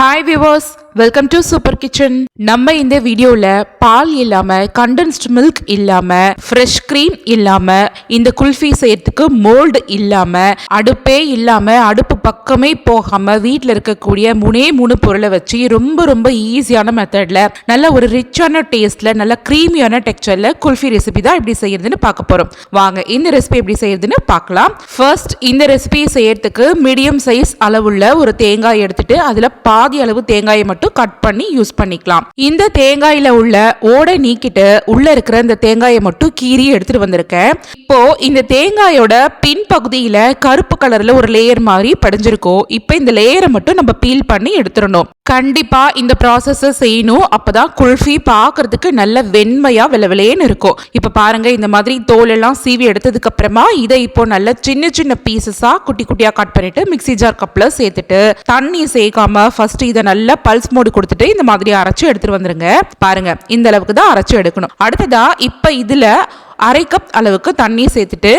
Hi viewers welcome to super kitchen நம்ம இந்த வீடியோல பால் இல்லாம கண்டென்ஸ்ட் மில்க் இல்லாம ஃப்ரெஷ் க்ரீம் இல்லாம இந்த குல்ஃபி செய்யறதுக்கு மோல்டு இல்லாம அடுப்பே இல்லாம அடுப்பு பக்கமே போகாம வீட்டில் இருக்கக்கூடிய மூணே மூணு பொருளை வச்சு ரொம்ப ரொம்ப ஈஸியான மெத்தட்ல நல்ல ஒரு ரிச்சான டேஸ்ட்ல நல்ல க்ரீமியான டெக்ஸ்சர்ல குல்ஃபி ரெசிபி தான் எப்படி செய்யறதுன்னு பார்க்க போறோம். வாங்க இந்த ரெசிபி எப்படி செய்யறதுன்னு பார்க்கலாம். ஃபர்ஸ்ட் இந்த ரெசிபி செய்யறதுக்கு மீடியம் சைஸ் அளவுள்ள ஒரு தேங்காய் எடுத்துட்டு அதுல பாதி அளவு தேங்காயை மட்டும் கட் பண்ணி யூஸ் பண்ணிக்கலாம். இந்த தேங்காயில உள்ள ஓடை நீக்கிட்டு உள்ள இருக்கிற இந்த தேங்காயை மட்டும் கீறி எடுத்துட்டு வந்திருக்கேன். இப்போ இந்த தேங்காயோட பின் பகுதியில கருப்பு கலர்ல ஒரு லேயர் மாதிரி படிஞ்சிருக்கும். இப்போ இந்த லேயரை மட்டும் நம்ம பீல் பண்ணி எடுத்துடணும். கண்டிப்பாக இந்த ப்ராசஸை செய்யணும். அப்போ தான் குல்ஃபி பார்க்குறதுக்கு நல்ல வெண்மையாக வெளவெளேன்னு இருக்கும். இப்போ பாருங்கள் இந்த மாதிரி தோலெல்லாம் சீவி எடுத்ததுக்கப்புறமா இதை இப்போ நல்ல சின்ன சின்ன பீசஸாக குட்டி குட்டியாக கட் பண்ணிவிட்டு மிக்ஸி ஜார் கப்பில் சேர்த்துட்டு தண்ணி சேர்க்காம ஃபஸ்ட்டு இதை நல்லா பல்ஸ் மோடு கொடுத்துட்டு இந்த மாதிரி அரைச்சி எடுத்துட்டு வந்துருங்க. பாருங்கள் இந்த அளவுக்கு தான் அரைச்சி எடுக்கணும். அடுத்ததாக இப்போ இதில் அரை கப் அளவுக்கு தண்ணி சேர்த்துட்டு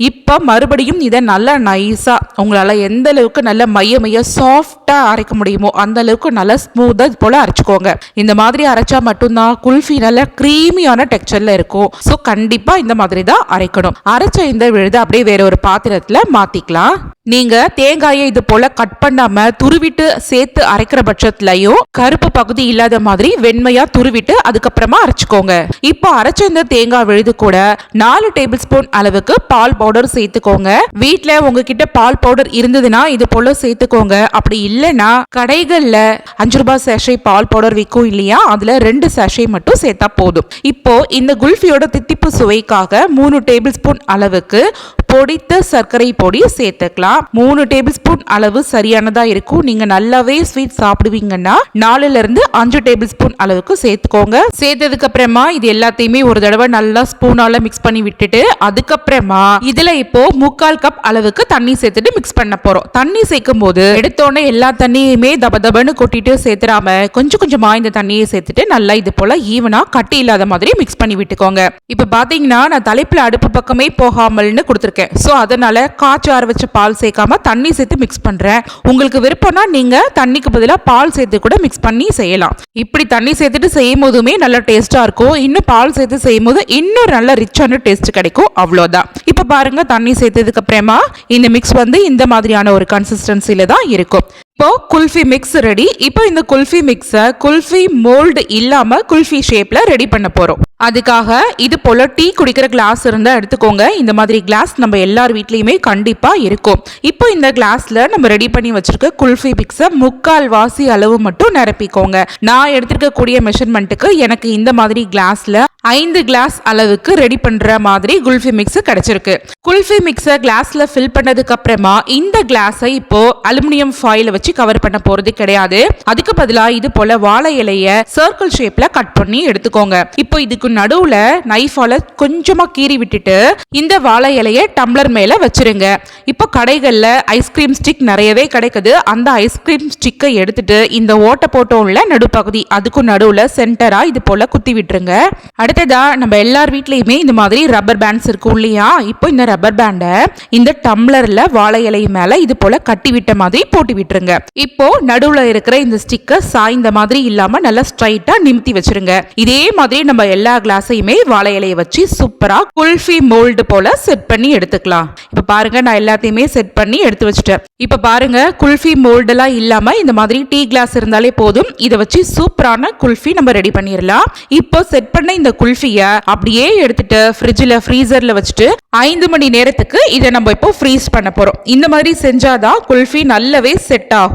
இப்போ மறுபடியும் இதை நல்லா நைஸாக உங்களால் எந்த அளவுக்கு நல்ல மைய மைய சாஃப்டாக அரைக்க முடியுமோ அந்த அளவுக்கு நல்லா ஸ்மூத்தாக இது போல் அரைச்சிக்கோங்க. இந்த மாதிரி அரைச்சா மட்டும்தான் குல்ஃபி நல்ல க்ரீமியான டெக்ஸ்டரில் இருக்கும். ஸோ கண்டிப்பாக இந்த மாதிரி தான் அரைக்கணும். அரைச்ச இந்த விழுதை அப்படியே வேற ஒரு பாத்திரத்தில் மாற்றிக்கலாம் நீங்க தேங்காயை இது போல கட் பண்ணாம துருவிட்டு சேர்த்து அரைக்கிற பட்சத்துலையும் கருப்பு பகுதி இல்லாத மாதிரி வெண்மையா துருவிட்டு அதுக்கப்புறமா அரைச்சுக்கோங்க. இப்போ அரைச்ச இந்த தேங்காய் விழுது கூட நாலு டேபிள் ஸ்பூன் அளவுக்கு பால் பவுடர் சேர்த்துக்கோங்க. வீட்டில் உங்ககிட்ட பால் பவுடர் இருந்ததுன்னா இது போல சேர்த்துக்கோங்க. அப்படி இல்லைன்னா கடைகள்ல அஞ்சு ரூபாய் சேஷை பால் பவுடர் விற்கும் இல்லையா? அதுல ரெண்டு சேஷை மட்டும் சேர்த்தா போதும். இப்போ இந்த குல்ஃபியோட தித்திப்பு சுவைக்காக மூணு டேபிள் ஸ்பூன் அளவுக்கு பொடித்த சர்க்கரை பொடி சேர்த்துக்கலாம். மூணு டேபிள் ஸ்பூன் அளவு சரியானதா இருக்கும். நீங்க நல்லாவே ஸ்வீட் சாப்பிடுவீங்கன்னா நாலுல இருந்து அஞ்சு டேபிள் ஸ்பூன் அளவுக்கு சேர்த்துக்கோங்க. சேர்த்ததுக்கு அப்புறமா இது எல்லாத்தையுமே ஒரு தடவை நல்லா ஸ்பூனால மிக்ஸ் பண்ணி விட்டுட்டு அதுக்கப்புறமா இதுல இப்போ முக்கால் கப் அளவுக்கு தண்ணி சேர்த்துட்டு மிக்ஸ் பண்ண போறோம். தண்ணி சேர்க்கும் போது எடுத்தோடனே எல்லா தண்ணியுமே தப தபன்னு கொட்டிட்டு சேர்த்துடாம கொஞ்சம் கொஞ்சமா இந்த தண்ணியை சேர்த்துட்டு நல்லா இது போல ஈவனா கட்டி இல்லாத மாதிரி மிக்ஸ் பண்ணி விட்டுக்கோங்க. இப்ப பாத்தீங்கன்னா நான் தலைப்புல அடுப்பு பக்கமே போகாமல்னு கொடுத்துருக்கேன். ஸோ அதனால் காய்ச்சி ஆற வச்ச பால் சேர்க்காம தண்ணி சேர்த்து மிக்ஸ் பண்ணுறேன் உங்களுக்கு விருப்பம்னா நீங்கள் தண்ணிக்கு பதிலாக பால் சேர்த்து கூட மிக்ஸ் பண்ணி செய்யலாம். இப்படி தண்ணி சேர்த்துட்டு செய்யும் போதுமே நல்லா டேஸ்ட்டாக இருக்கும். இன்னும் பால் சேர்த்து செய்யும் போது இன்னும் நல்ல ரிச்சான டேஸ்ட் கிடைக்கும். அவ்வளோதான் இப்போ பாருங்கள் தண்ணி சேர்த்ததுக்கு அப்புறமா இந்த மிக்ஸ் வந்து இந்த மாதிரியான ஒரு கன்சிஸ்டன்சியில் தான் இருக்கும். இப்போ குல்ஃபி மிக்ஸ் ரெடி இப்போ இந்த குல்ஃபி மிக்ஸை குல்ஃபி மோல்டு இல்லாமல் குல்ஃபி ஷேப்பில் ரெடி பண்ண போகிறோம் அதுக்காக இது போல் டீ குடிக்கிற கிளாஸ் இருந்தால் எடுத்துக்கோங்க. இந்த மாதிரி கிளாஸ் நம்ம எல்லார் வீட்லேயுமே கண்டிப்பாக இருக்கும். இப்போ இந்த கிளாஸில் நம்ம ரெடி பண்ணி வச்சுருக்க குல்ஃபி மிக்ஸை முக்கால் வாசி அளவு மட்டும் நிரப்பிக்கோங்க. நான் எடுத்திருக்கக்கூடிய மெஷர்மெண்ட்டுக்கு எனக்கு இந்த மாதிரி கிளாஸில் ஐந்து கிளாஸ் அளவுக்கு ரெடி பண்ணுற மாதிரி குல்ஃபி மிக்ஸ் கிடச்சிருக்கு. குல்ஃபி மிக்ஸை கிளாஸில் ஃபில் பண்ணதுக்கு அப்புறமா இந்த கிளாஸை இப்போ அலுமினியம் ஃபாயில் வச்சு கவர் பண்ண போறது கிடையாது. அதுக்கு பதிலாக இது போல வாழை இலைய சர்க்கிள் ஷேப்ல கட் பண்ணி எடுத்துக்கோங்க. இப்போ இதுக்கு நடுவுல நைஃபால கொஞ்சமா கீறி விட்டுட்டு இந்த வாழை இலைய டம்ளர் மேல வச்சிருங்க. இப்போ கடைகள்ல ஐஸ்கிரீம் ஸ்டிக் நிறையவே கிடைக்குது. அந்த ஐஸ்கிரீம் ஸ்டிக்கை எடுத்துட்டு இந்த ஓட்டை போட்டோம்ல நடுப்பகுதி அதுக்கும் நடுவுல சென்டரா இது போல குத்தி விட்டுருங்க. அடுத்ததா நம்ம எல்லார் வீட்லயுமே இந்த மாதிரி ரப்பர் பேண்ட்ஸ் இருக்கும் இல்லையா? இப்போ இந்த ரப்பர் பேண்டை இந்த டம்ளர்ல வாழை இலை மேல இது போல கட்டி விட்ட மாதிரி போட்டு விட்டுருங்க. இப்போ நடுவுல இருக்கிற இந்த ஸ்டிக்கர் சாய்ந்த மாதிரி இல்லாம நல்லா ஸ்ட்ரைட்டா நிமித்தி வச்சிருங்க. இதே மாதிரி நம்ம எல்லா கிளாஸையுமே வாழை இலையை வச்சு சூப்பரா குல்ஃபி மோல்டு போல செட் பண்ணி எடுத்துக்கலாம். இப்ப பாருங்க நான் எல்லாத்தையுமே செட் பண்ணி எடுத்து வச்சுட்டேன். இப்ப பாருங்க குல்ஃபி மோல்டெல்லாம் இல்லாம இந்த மாதிரி டீ கிளாஸ் இருந்தாலே போதும். இதை வச்சு சூப்பரான குல்ஃபி நம்ம ரெடி பண்ணிடலாம் இப்போ செட் பண்ண இந்த குல்ஃபிய அப்படியே எடுத்துட்டு ஃப்ரிட்ஜில் ஃப்ரீசர்ல வச்சுட்டு ஐந்து மணி நேரத்துக்கு இதை நம்ம இப்போ ஃப்ரீஸ் பண்ண போறோம். இந்த மாதிரி செஞ்சாதான் குல்ஃபி நல்லாவே செட் ஆகும்.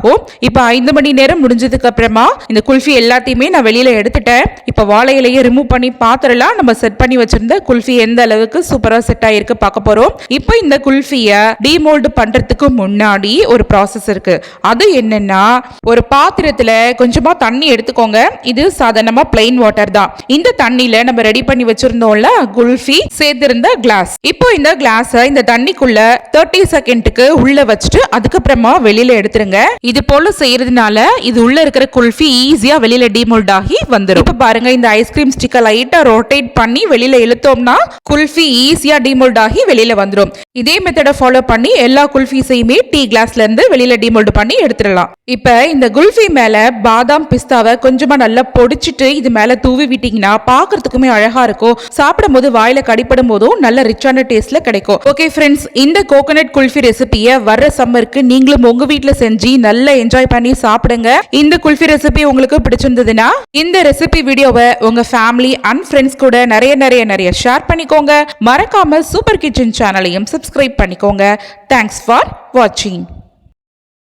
இப்போ ஐந்து மணி நேரம் முடிஞ்சதுக்கு அப்புறமா இந்த குல்ஃபி எல்லாத்தையுமே நான் வெளியில எடுத்துட்டேன். இப்போ வாழை இலையை ரிமூவ் பண்ணி பாத்திரலாம் நம்ம செட் பண்ணி வச்சிருந்த குல்ஃபி எந்த அளவுக்கு சூப்பரா செட் ஆயிருக்கு பார்க்க போறோம். இப்போ இந்த குல்ஃபிய டிமோல்டு பண்றதுக்கு முன்னாடி ஒரு ப்ராசஸ் இருக்கு. அது என்னன்னா ஒரு பாத்திரத்துல கொஞ்சமா தண்ணி எடுத்துக்கோங்க. இது சாதாரணமா பிளைன் வாட்டர் தான். இந்த தண்ணியில நம்ம ரெடி பண்ணி வச்சிருந்தோம்ல குல்ஃபி சேர்த்திருந்த கிளாஸ் இப்போ இந்த கிளாஸை இந்த தண்ணிக்குள்ள தேர்ட்டி செகண்டுக்கு உள்ள வச்சுட்டு அதுக்கப்புறமா வெளியில எடுத்துருங்க. இது போல செய்யறதுனால இது உள்ள இருக்கிற குல்ஃபி ஈஸியா வெளியில டிமோல்ட் ஆகி வந்துடும் இப்ப பாருங்க இந்த ஐஸ்கிரீம் ஸ்டிக்கை லைட்டா ரொட்டேட் பண்ணி வெளியில இழுத்தோம்னா குல்ஃபி ஈஸியா டிமோல்ட் ஆகி வெளியில வந்துடும் இதே மெத்தடை ஃபாலோ பண்ணி எல்லா குல்ஃபீஸையுமே டீ கிளாஸ்ல இருந்து வெளியில டிமோல்ட் பண்ணி எடுத்துடலாம். இப்ப இந்த குல்ஃபி மேல பாதாம் பிஸ்தாவை கொஞ்சமா நல்லா பொடிச்சிட்டு இது மேல தூவி விட்டீங்கன்னா பாக்குறதுக்குமே அழகா இருக்கும். சாப்பிடும் போது வாயில கடிப்படும் போதும் நல்ல ரிச்சான டேஸ்ட்ல கிடைக்கும். ஓகே ஃப்ரெண்ட்ஸ் இந்த கோகனட் குல்ஃபி ரெசிபியை வர்ற சம்மருக்கு நீங்களும் உங்க வீட்டுல செஞ்சு நல்லா என்ஜாய் பண்ணி சாப்பிடுங்க. இந்த குல்ஃபி ரெசிபி உங்களுக்கு பிடிச்சிருந்ததுன்னா இந்த ரெசிபி வீடியோவை உங்க ஃபேமிலி அண்ட் ஃப்ரெண்ட்ஸ் கூட நிறைய நிறைய நிறைய ஷேர் பண்ணிக்கோங்க. மறக்காம சூப்பர் கிச்சன் சேனலையும் சப்ஸ்கிரைப் பண்ணிக்கோங்க. தேங்க்ஸ் ஃபார் வாட்சிங்